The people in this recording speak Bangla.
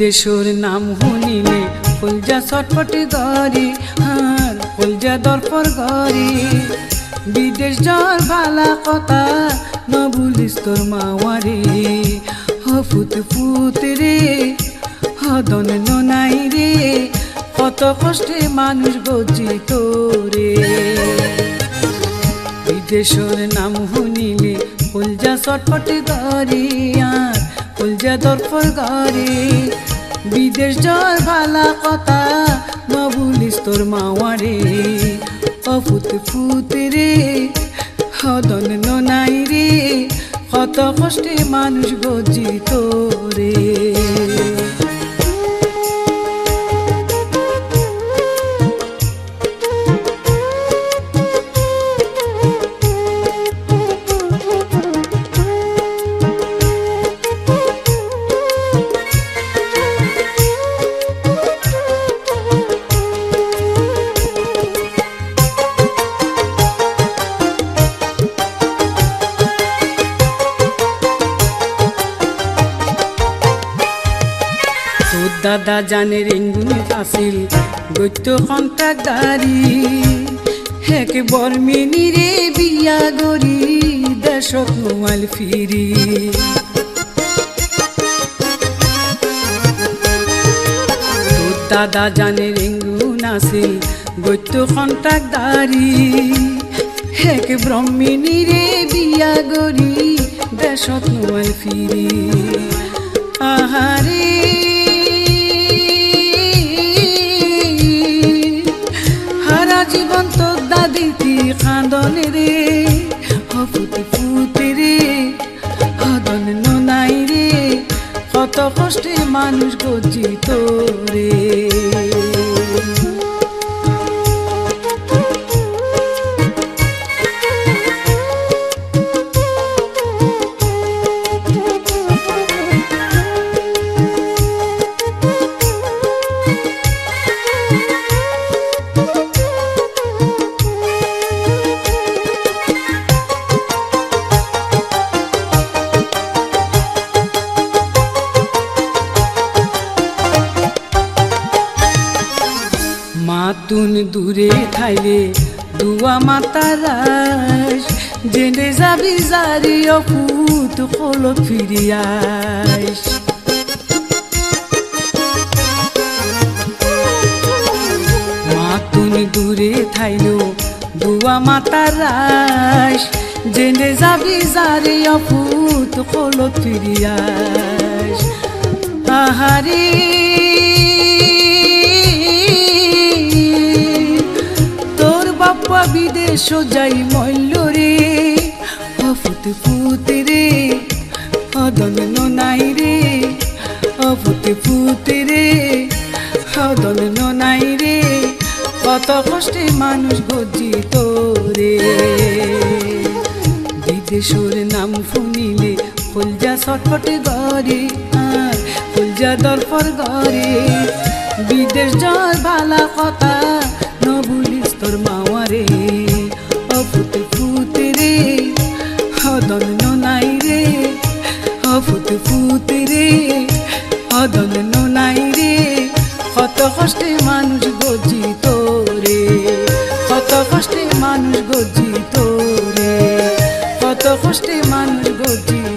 বিদেশর নাম শুনিলে ফুলজা চটপটি গরি হার ফুলজা দরপর গরি। বিদেশ জ্বর ভালা কথা নবুলিস তোর মাওয়ারে। হফুত ফুত রে, হদন ননাই রে, কত কষ্টে মানুষ গজিত রে। বিদেশর নাম শুনিলে ফুলজা চটপটি গরি আর ফুলজা দরপর গরি বিদেশ জর ভালা কথা নবুলিস তোর মাওয়ারে। অফুত ফুত রে হদন নাই রে কত কষ্টে মানুষ গজিত রে। দাদা জানে রেঙ্গুনি আসিল গৈত্য সন্ত্ৰাকদাৰী হেক বৰ্মিনী ৰে বিয়া গৰি দেশত নোৱাল ফিৰি তোর দাদা জানে রেঙ্গুন আছিল গৈত্য সন্ত্ৰাকদাৰী হেক ব্ৰহ্মিনী ৰে বিয়া গৰি দেশত নোৱাল ফিৰি আহারে কষ্টে মানুষ গজিত রে মাতুন দূরে থাইলে দুয়া মাতারাস জেনে যাবি জারি অপুত কলত ফিরিয়াস মাতুন দূরে থাইলো দুয়া মাতারাস জেনে যাবি জারি অপুত কলত ফিরিয়াস আহারে যাই মল্ল রে। অফুত ফুত রে হদন ননাই রে। অফুত ফুত রে হদন ননাই রে। কত কষ্টে মানুষ গজিত রে। বিদেশর নাম শুনিলে ফুলজা ছটফটে গরে ফুলজা দরপর গরে বিদেশ জয় ভালা কথা নবুলিস তোর মাওয়ারে কষ্টে মানুষ গজিত রে। কত কষ্টে মানুষ গজিত রে। কত কষ্টে মানুষ গজিত